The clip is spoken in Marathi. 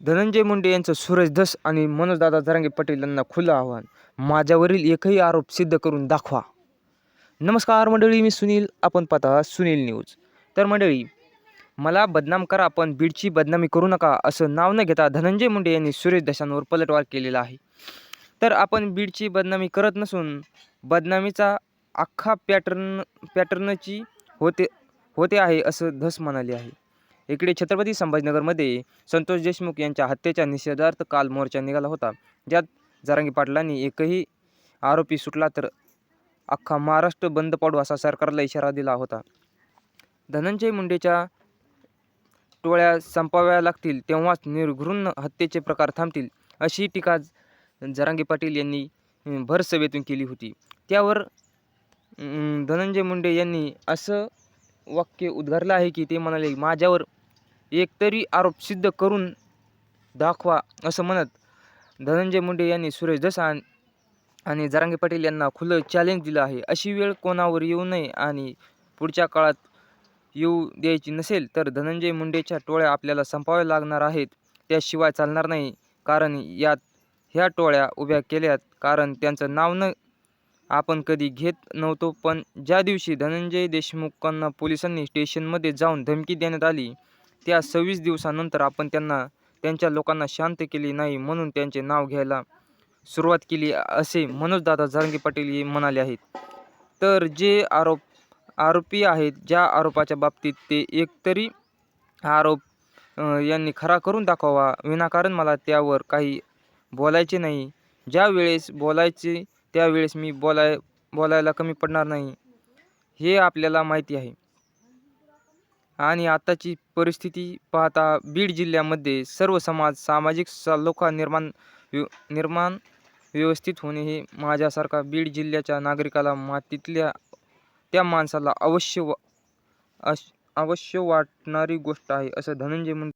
धनंजय मुंडे यांचं सूरज धस आणि मनोजदादा जरांगे पाटील यांना खुलं आव्हान. माझ्यावरील एकही आरोप सिद्ध करून दाखवा. नमस्कार मंडळी मी सुनील. आपण पाहता सुनील न्यूज. तर मंडळी मला बदनाम करा पण बीडची बदनामी करू नका असं नाव न घेता धनंजय मुंडे यांनी सुरेश दशांवर पलटवार केलेला आहे. तर आपण बीडची बदनामी करत नसून बदनामीचा अख्खा पॅटर्न पॅटर्नची होते होते आहे असं धस म्हणाले आहे. इकडे छत्रपती संभाजीनगरमध्ये संतोष देशमुख यांच्या हत्येच्या निषेधार्थ काल मोर्चा निघाला होता. ज्यात जारांगी पाटलांनी एकही आरोपी सुटला तर अख्खा महाराष्ट्र बंद पाडू असा सरकारला इशारा दिला होता. धनंजय मुंडेच्या टोळ्या संपाव्या लागतील तेव्हाच निर्घृण हत्येचे प्रकार थांबतील अशी टीका जरांगे पाटील यांनी भर सभेतून केली होती. त्यावर धनंजय मुंडे यांनी असं वाक्य उद्गारलं आहे की ते म्हणाले माझ्यावर एकतरी आरोप सिद्ध करून दाखवा असं म्हणत धनंजय मुंडे यांनी सुरेश दसा आणि जरांगे पाटील यांना खुलं चॅलेंज दिलं आहे. अशी वेळ कोणावर येऊ नये आणि पुढच्या काळात येऊ द्यायची नसेल तर धनंजय मुंडेच्या टोळ्या आपल्याला संपाव्या लागणार आहेत. त्याशिवाय चालणार नाही कारण यात ह्या टोळ्या उभ्या केल्यात कारण त्यांचं नाव न आपण कधी घेत नव्हतो. पण ज्या दिवशी धनंजय देशमुखांना पोलिसांनी स्टेशनमध्ये जाऊन धमकी देण्यात आली त्या सव्वीस दिवसानंतर आपण त्यांना त्यांच्या लोकांना शांत केले नाही म्हणून त्यांचे नाव घ्यायला सुरुवात केली असे मनोजदादा जारंगे पाटील हे म्हणाले आहेत. तर जे आरोप आरोपी आहेत ज्या आरोपाच्या बाबतीत ते एकतरी आरोप यांनी खरा करून दाखवावा विनाकारण मला त्यावर काही बोलायचे नाही. ज्या वेळेस बोलायचे त्यावेळेस मी बोलाय बोलायला कमी पडणार नाही. हे आपल्याला माहिती आहे. आणि आताची परिस्थिती पाहता बीड जिल्ह्यामध्ये सर्व समाज सामाजिक सलोखा निर्माण व्यव निर्माण व्यवस्थित होणे हे माझ्यासारखा बीड जिल्ह्याच्या नागरिकाला मातीतल्या त्या माणसाला अवश्य वा अश अवश्य वाटणारी गोष्ट आहे असं धनंजय म्हण